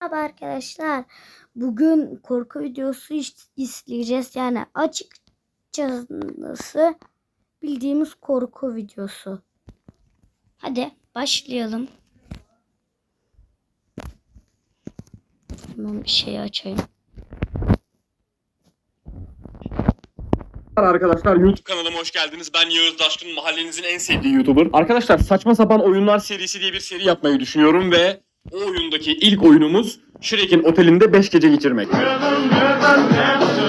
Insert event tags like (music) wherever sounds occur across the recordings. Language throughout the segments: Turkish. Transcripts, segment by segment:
Merhaba arkadaşlar. Bugün korku videosu izleyeceğiz. Yani açıkçası bildiğimiz korku videosu. Hadi başlayalım. Hemen bir şey açayım. Arkadaşlar YouTube kanalıma hoş geldiniz. Ben Yağız Daşkın, mahallenizin en sevdiği YouTuber. Arkadaşlar saçma sapan oyunlar serisi diye bir seri yapmayı düşünüyorum ve o oyundaki ilk oyunumuz Shrek'in otelinde 5 gece geçirmek.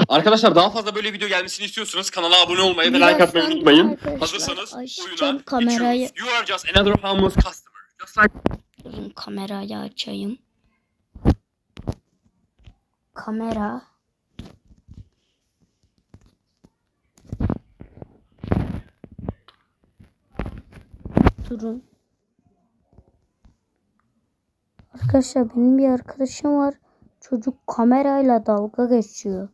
Arkadaşlar daha fazla böyle video gelmesini istiyorsanız kanala abone olmayı ve like atmayı unutmayın. Hazırsanız oyuna kamerayı. You are just another harmless customer. Just like Durun kamerayı açayım. Kamera. Durun. Arkadaşlar benim bir arkadaşım var. Çocuk kamerayla dalga geçiyor.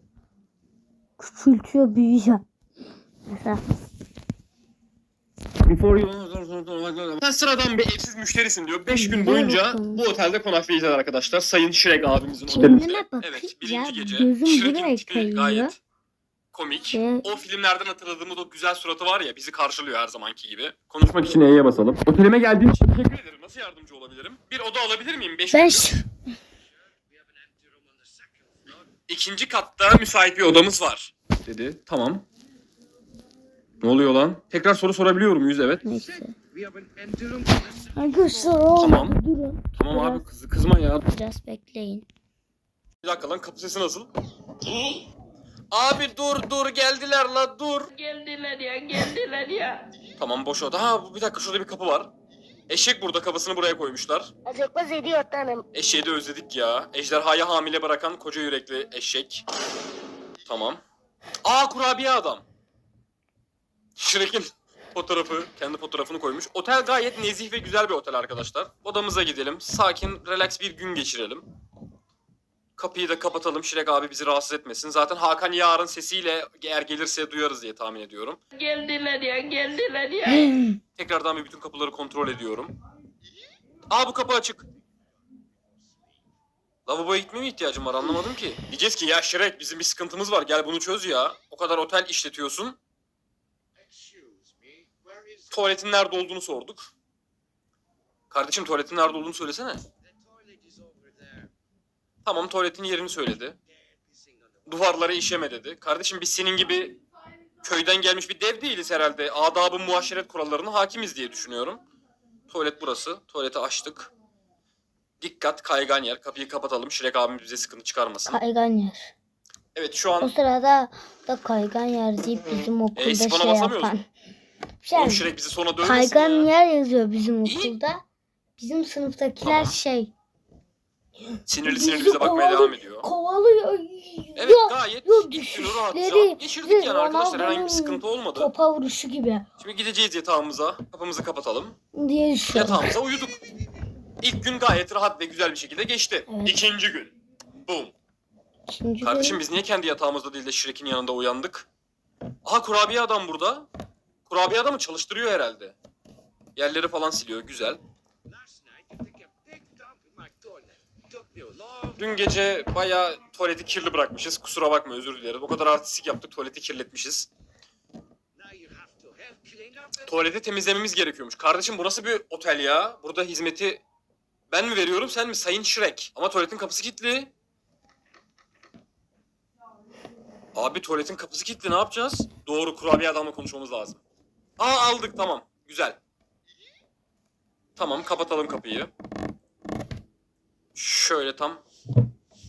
Küçültüyor, büyüyor. Mesela sıradan bir evsiz müşterisin diyor. 5 gün boyunca bu otelde konaklayacağız arkadaşlar. Sayın Shrek abimizin otelinde. Evet birinci gece. gözüm kayıyor. gayet komik. Şey- O filmlerden hatırladığımız o güzel suratı var ya bizi karşılıyor her zamanki gibi. Konuşmak için E'ye basalım. Otelime geldiğin için teşekkür ederim. Nasıl yardımcı olabilirim? Bir oda alabilir miyim? 5 Ben İkinci katta müsait bir odamız var. Dedi. Tamam. Ne oluyor lan? Tekrar soru sorabiliyor muyuz? Evet. Neyse. Arkadaşlar Tamam. durun. Tamam Biraz- abi kız, kızma ya. Biraz bekleyin. Bir dakika lan kapı sesi nasıl? Abi dur dur geldiler la dur. Geldiler ya, geldiler ya. Tamam boş oda. Ha bir dakika şurada bir kapı var. Eşek burada kafasını buraya koymuşlar. Acıkmaz ediyor tanım. Eşeği de özledik ya. Ejderhayı hamile bırakan koca yürekli eşek. Tamam. Aa kurabiye adam. Shrek'in fotoğrafı, kendi fotoğrafını koymuş. Otel gayet nezih ve güzel bir otel arkadaşlar. Odamıza gidelim. Sakin, relax bir gün geçirelim. Kapıyı da kapatalım. Şirek abi bizi rahatsız etmesin. Zaten Hakan yarın sesiyle eğer gelirse duyarız diye tahmin ediyorum. Geldiler ya, geldiler ya. (gasps) Tekrardan bir bütün kapıları kontrol ediyorum. Aa bu kapı açık. Lavaboya gitmeye mi ihtiyacım var anlamadım ki. Diyeceğiz ki ya Şirek bizim bir sıkıntımız var gel bunu çöz ya. O kadar otel işletiyorsun. Tuvaletin nerede olduğunu sorduk. Kardeşim tuvaletin nerede olduğunu söylesene. Tamam tuvaletin yerini söyledi. Duvarlara işeme dedi. Kardeşim biz senin gibi köyden gelmiş bir dev değiliz herhalde. Adabı muaşeret kurallarına hakimiz diye düşünüyorum. Tuvalet burası. Tuvaleti açtık. Dikkat kaygan yer. Kapıyı kapatalım. Şirek abimiz bize sıkıntı çıkarmasın. Kaygan yer. Evet şu O an sırada da kaygan yer deyip bizim okulda E, şey yapan. Şey, oğlum Şirek bizi sonra dövmesin kaygan ya. yer yazıyor bizim İyi. okulda. Bizim sınıftakiler Tamam. şey Sinirli sinirli bize bakmaya devam ediyor. Kovalıyor. Evet gayet ya ilk günü rahat rahat geçirdik yani arkadaşlar. Herhangi bir sıkıntı olmadı. Topa vuruşu gibi Şimdi gideceğiz yatağımıza. Kapımızı kapatalım. diye düşünüyorum. Yatağımıza uyuduk. İlk gün gayet rahat ve güzel bir şekilde geçti. Evet. İkinci gün. Boom. İkinci Kardeşim gün- biz niye kendi yatağımızda değil de Shrek'in yanında uyandık? Aha kurabiye adam burada. Kurabiye adamı çalıştırıyor herhalde. Yerleri falan siliyor güzel. Dün gece bayağı tuvaleti kirli bırakmışız. Kusura bakma özür dilerim. O kadar artistik yaptık tuvaleti kirletmişiz. Tuvaleti temizlememiz gerekiyormuş. Kardeşim burası bir otel ya. Burada hizmeti ben mi veriyorum sen mi Sayın Shrek? Ama tuvaletin kapısı kilitli. Abi tuvaletin kapısı kilitli ne yapacağız? Doğru kurabiye adamla konuşmamız lazım. Aa aldık tamam. Güzel. Tamam kapatalım kapıyı. Şöyle tam.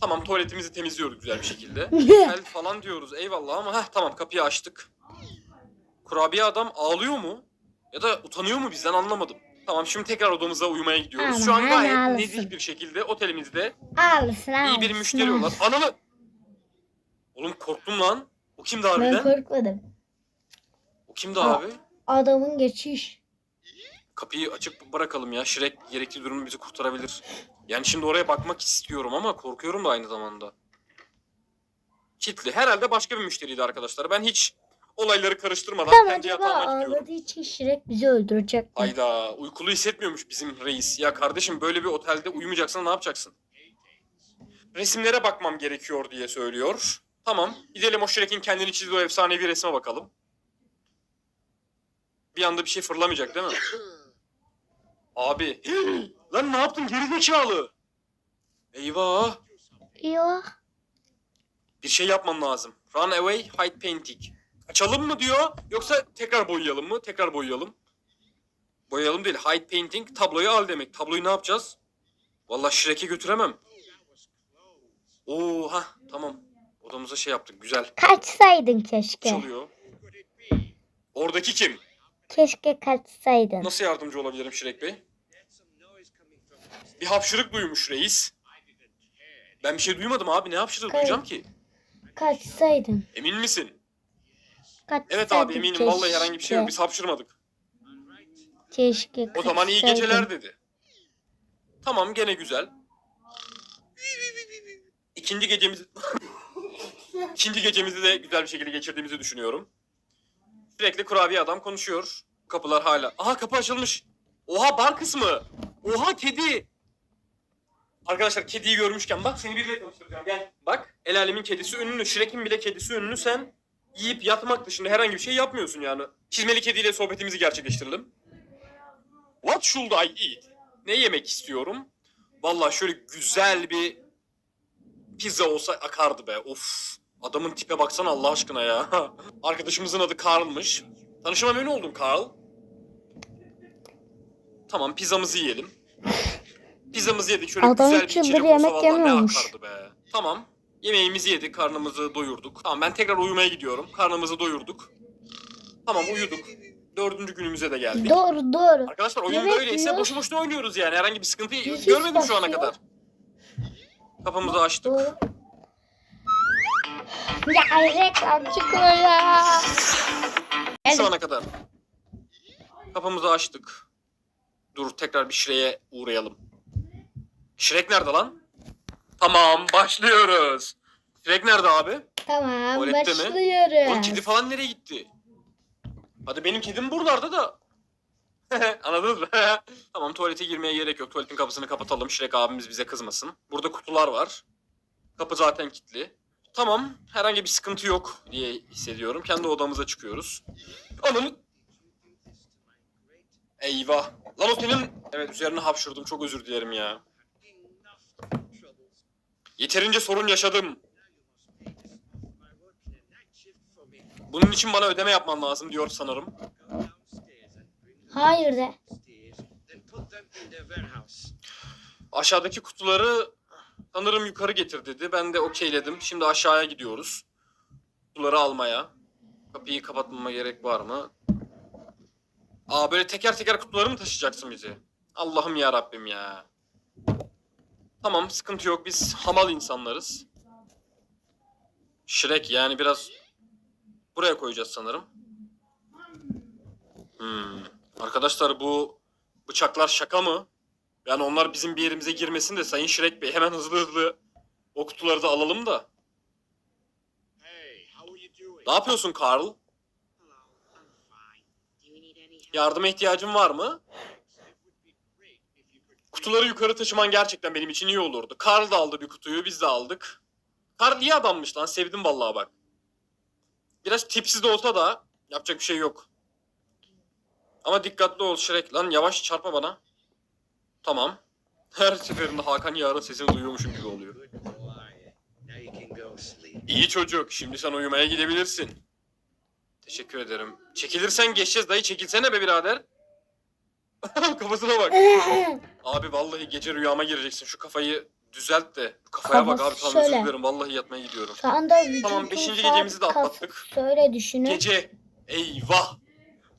Tamam tuvaletimizi temizliyoruz güzel bir şekilde. (laughs) Güzel falan diyoruz eyvallah ama heh tamam kapıyı açtık. Kurabiye adam ağlıyor mu? Ya da utanıyor mu bizden anlamadım. Tamam şimdi tekrar odamıza uyumaya gidiyoruz. Şu an gayet ağlasın. nezih bir şekilde otelimizde Alsın iyi bir müşteri olan. Ananı! Oğlum korktum lan. O kimdi Ben harbiden? korkmadım. O kimdi Aa. abi? Adamın geçiş. Kapıyı açık bırakalım ya. Şirek gerekli durumu bizi kurtarabilir. Yani şimdi oraya bakmak istiyorum ama korkuyorum da aynı zamanda. Kitli. Herhalde başka bir müşteriydi arkadaşlar. Ben hiç olayları karıştırmadan Tam kendi acaba yatağıma gidiyorum. ağladığı için Şirek bizi öldürecek mi? Hayda uykulu hissetmiyormuş bizim reis. Ya kardeşim böyle bir otelde uyumayacaksan ne yapacaksın? resimlere bakmam gerekiyor diye söylüyor. Tamam. Gidelim o Shrek'in kendini çizdiği o efsanevi resme bakalım. Bir anda bir şey fırlamayacak değil mi? (clears throat) Abi. Lan ne yaptın gerizekalı? Eyvah. Yok. Bir şey yapman lazım. Run away, hide painting. Kaçalım mı diyor yoksa tekrar boyayalım mı? Tekrar boyayalım. Boyayalım değil. Hide painting tabloyu al demek. Tabloyu ne yapacağız? Vallahi Shrek'e götüremem. Oo ha tamam. Odamıza şey yaptık. Güzel. Kaçsaydın keşke. Çalıyor. Oradaki kim? Keşke kaçsaydın. Nasıl yardımcı olabilirim Şirek Bey? Bir hapşırık duymuş reis. Ben bir şey duymadım abi. Ne hapşırığı Kay- duyacağım ki? Kaçsaydın. Emin misin? Kaçsaydın Evet abi eminim. Vallahi herhangi bir şey yok. keşke. Biz hapşırmadık. Keşke O zaman iyi geceler dedi. Tamam gene güzel. İkinci gecemizi (laughs) İkinci gecemizi de güzel bir şekilde geçirdiğimizi düşünüyorum. Sürekli kurabiye adam konuşuyor. Kapılar hala. Aha kapı açılmış. Oha bar kısmı. Oha kedi. Arkadaşlar kediyi görmüşken bak seni biriyle tanıştıracağım gel. Bak el alemin kedisi ünlü. Shrek'in bile kedisi ünlü sen yiyip yatmak dışında herhangi bir şey yapmıyorsun yani. Çizmeli kediyle sohbetimizi gerçekleştirelim. What should I eat? Ne yemek istiyorum? Vallahi şöyle güzel bir pizza olsa akardı be. Of. Adamın tipe baksana Allah aşkına ya. (laughs) Arkadaşımızın adı Carl'mış. Tanışıma memnun oldum Carl. Tamam pizzamızı yiyelim. Pizzamızı yedik şöyle Adam güzel bir üç yıldır içecek olsa yemek vallahi ne akardı be. Tamam. Yemeğimizi yedik, karnımızı doyurduk. Tamam ben tekrar uyumaya gidiyorum. Karnımızı doyurduk. Tamam uyuduk. Dördüncü günümüze de geldik. Doğru doğru. Arkadaşlar oyun Evet, böyleyse diyor. boşu boşuna oynuyoruz yani. Herhangi bir sıkıntı Hiç görmedim şu ana kadar. Kapımızı açtık. Doğru. Ya reklam çıkıyor ya. Şu ana kadar. Kapımızı açtık. Dur tekrar bir Shrek'e uğrayalım. Shrek nerede lan? Tamam başlıyoruz. Shrek nerede abi? Tamam Tuvalette mi? başlıyoruz. Oğlum kedi falan nereye gitti? Hadi benim kedim buralarda da. (laughs) Anladınız mı? (laughs) tamam tuvalete girmeye gerek yok. Tuvaletin kapısını kapatalım. Shrek abimiz bize kızmasın. Burada kutular var. Kapı zaten kilitli. Tamam herhangi bir sıkıntı yok diye hissediyorum. Kendi odamıza çıkıyoruz. Ananı... Eyvah. Lan o senin... Evet üzerine hapşırdım. Çok özür dilerim ya. Yeterince sorun yaşadım. Bunun için bana ödeme yapman lazım diyor sanırım. Hayır de. Aşağıdaki kutuları sanırım yukarı getir dedi. Ben de okeyledim. Şimdi aşağıya gidiyoruz. Kutuları almaya. Kapıyı kapatmama gerek var mı? Aa böyle teker teker kutuları mı taşıyacaksın bizi? Allah'ım ya Rabbim ya. Tamam sıkıntı yok. Biz hamal insanlarız. Shrek yani biraz buraya koyacağız sanırım. Hmm. Arkadaşlar bu bıçaklar şaka mı? Yani onlar bizim bir yerimize girmesin de Sayın Şirek Bey hemen hızlı hızlı o kutuları da alalım da. Ne yapıyorsun Carl? Yardıma ihtiyacın var mı? Kutuları yukarı taşıman gerçekten benim için iyi olurdu. Carl da aldı bir kutuyu, biz de aldık. Carl iyi adammış lan, sevdim vallahi bak. Biraz tipsiz de olsa da yapacak bir şey yok. Ama dikkatli ol Şirek. Lan yavaş çarpma bana. Tamam. (laughs) Her seferinde Hakan Yar'ın sesini duyuyormuşum gibi oluyor. İyi çocuk. Şimdi sen uyumaya gidebilirsin. Teşekkür ederim. Çekilirsen geçeceğiz dayı. Çekilsene be birader. (laughs) Kafasına bak. (laughs) Abi vallahi gece rüyama gireceksin. Şu kafayı düzelt de. Kafaya bak abi. Kafası Tamam özür şöyle. dilerim. Vallahi yatmaya gidiyorum. Şu anda Tamam, beşinci gecemizi de atlattık. Şöyle düşünün. Gece. Eyvah.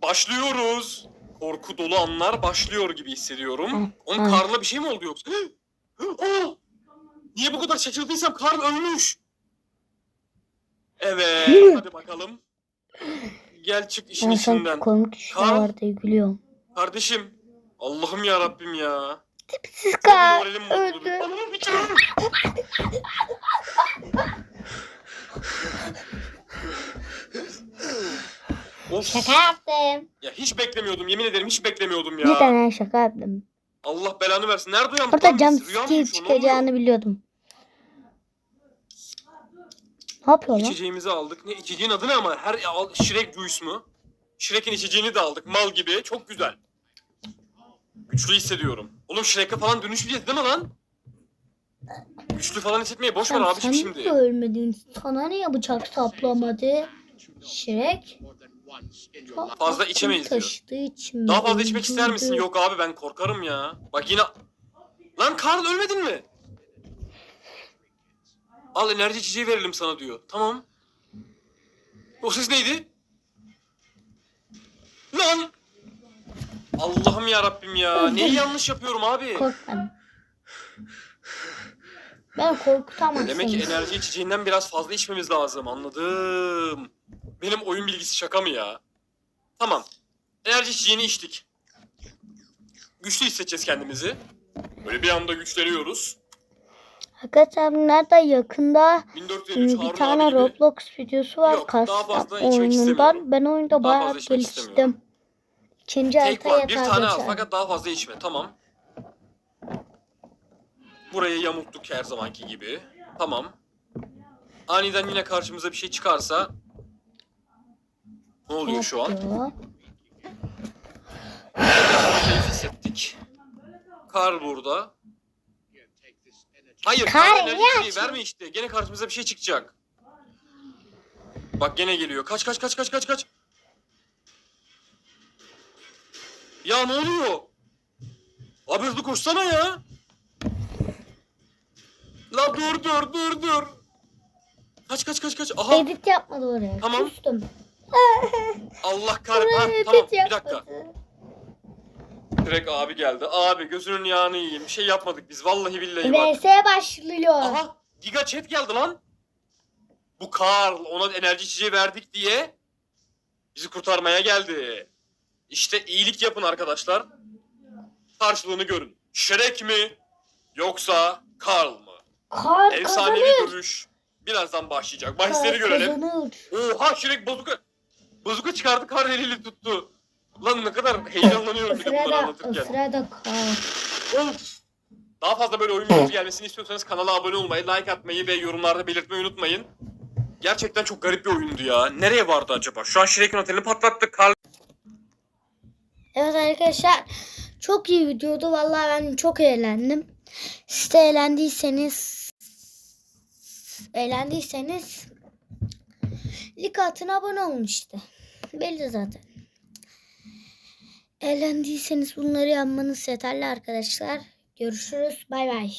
Başlıyoruz. Korku dolu anlar başlıyor gibi hissediyorum. Onun hı. Karl'a bir şey mi oldu yoksa? (gasps) Aa! Niye bu kadar şaşırdıysam Karl ölmüş. Evet. Hı. hadi bakalım. Gel çık işin Ben içinden. komik işler Karl. var diye gülüyorum. Kardeşim. Allah'ım ya Rabbim ya. Siz Çok kal. moralim bozuldu. öldü. Ananı bitirin. of. Şaka yaptım. Ya hiç beklemiyordum. Yemin ederim hiç beklemiyordum ya. Cidden ben şaka yaptım. Allah belanı versin. Nerede uyandık Burada cam skill çıkacağını biliyordum. Ne yapıyor lan? İçeceğimizi aldık. Ne içeceğin adı ne ama? Her Shrek Juice mu? Shrek'in içeceğini de aldık. Mal gibi. Çok güzel. Güçlü hissediyorum. Oğlum Shrek'e falan dönüşmeyeceğiz değil mi lan? Güçlü falan hissetmeye boş ver Sen, abiciğim sen şimdi. niye ölmedin? Sana niye bıçak saplamadı? Şirek. Çok Fazla aklını içemeyiz diyor. taşıdığı için mi Daha fazla içmek ister misin? Yok abi ben korkarım ya. Bak yine... Lan Karl ölmedin mi? Al enerji içeceği verelim sana diyor. Tamam. O ses neydi? Lan! Allah'ım ya Rabbim ya. Neyi yanlış yapıyorum abi? Korkmadım. Ben korkutamam Demek ki seni. enerji içeceğinden biraz fazla içmemiz lazım. Anladım. Benim oyun bilgisi şaka mı ya? Tamam. Enerji içeceğini içtik. Güçlü hissedeceğiz kendimizi. Böyle bir anda güçleniyoruz. Arkadaşlar nerede yakında 1453 bir Harun tane gibi. Roblox videosu var Yok, daha Custom fazla içmek istemiyorum. oyunundan. Ben oyunda Daha bayağı fazla içmek geliştim. İkinci harita one. Bir tane al geçer. fakat daha fazla içme. Tamam. Burayı yamulttuk her zamanki gibi. Tamam. Aniden yine karşımıza bir şey çıkarsa ne oluyor şu an? Yapıyor. Keyif hissettik. Kar burada. Hayır, Kar kar enerji niye açıyor? verme işte. Gene karşımıza bir şey çıkacak. Bak gene geliyor. Kaç kaç kaç kaç kaç kaç. Ya ne oluyor? Abi hızlı koşsana ya. La dur dur dur dur. Kaç kaç kaç kaç. Aha Edit yapmadı oraya. Tamam. Küstüm. (laughs) Allah kahretsin. Tamam bir dakika. Direkt abi geldi. Abi gözünün yağını yiyeyim. Bir şey yapmadık biz. Vallahi billahi bak. VS başlıyor. Aha Giga Chat geldi lan. Bu Karl ona enerji içeceği verdik diye bizi kurtarmaya geldi. İşte iyilik yapın arkadaşlar. Karşılığını görün. Şerek mi yoksa Karl mı? Kar Efsanevi kazanır. dövüş birazdan başlayacak. Bahisleri görelim. kazanır. Oha Şirek bazuka. Bazuka çıkardı kar eliyle tuttu. Lan ne kadar heyecanlanıyorum bir de bunları sırada, o anlatırken. sırada kar. Of. Daha fazla böyle oyun videosu gelmesini istiyorsanız kanala abone olmayı, like atmayı ve yorumlarda belirtmeyi unutmayın. Gerçekten çok garip bir oyundu ya. Nereye vardı acaba? Şu an Shrek'in otelini patlattık. Karl Evet arkadaşlar çok iyi videodu. Vallahi ben çok eğlendim. Siz de eğlendiyseniz eğlendiyseniz like atın abone olun işte. Belli zaten. Eğlendiyseniz bunları yapmanız yeterli arkadaşlar. Görüşürüz. Bay bay.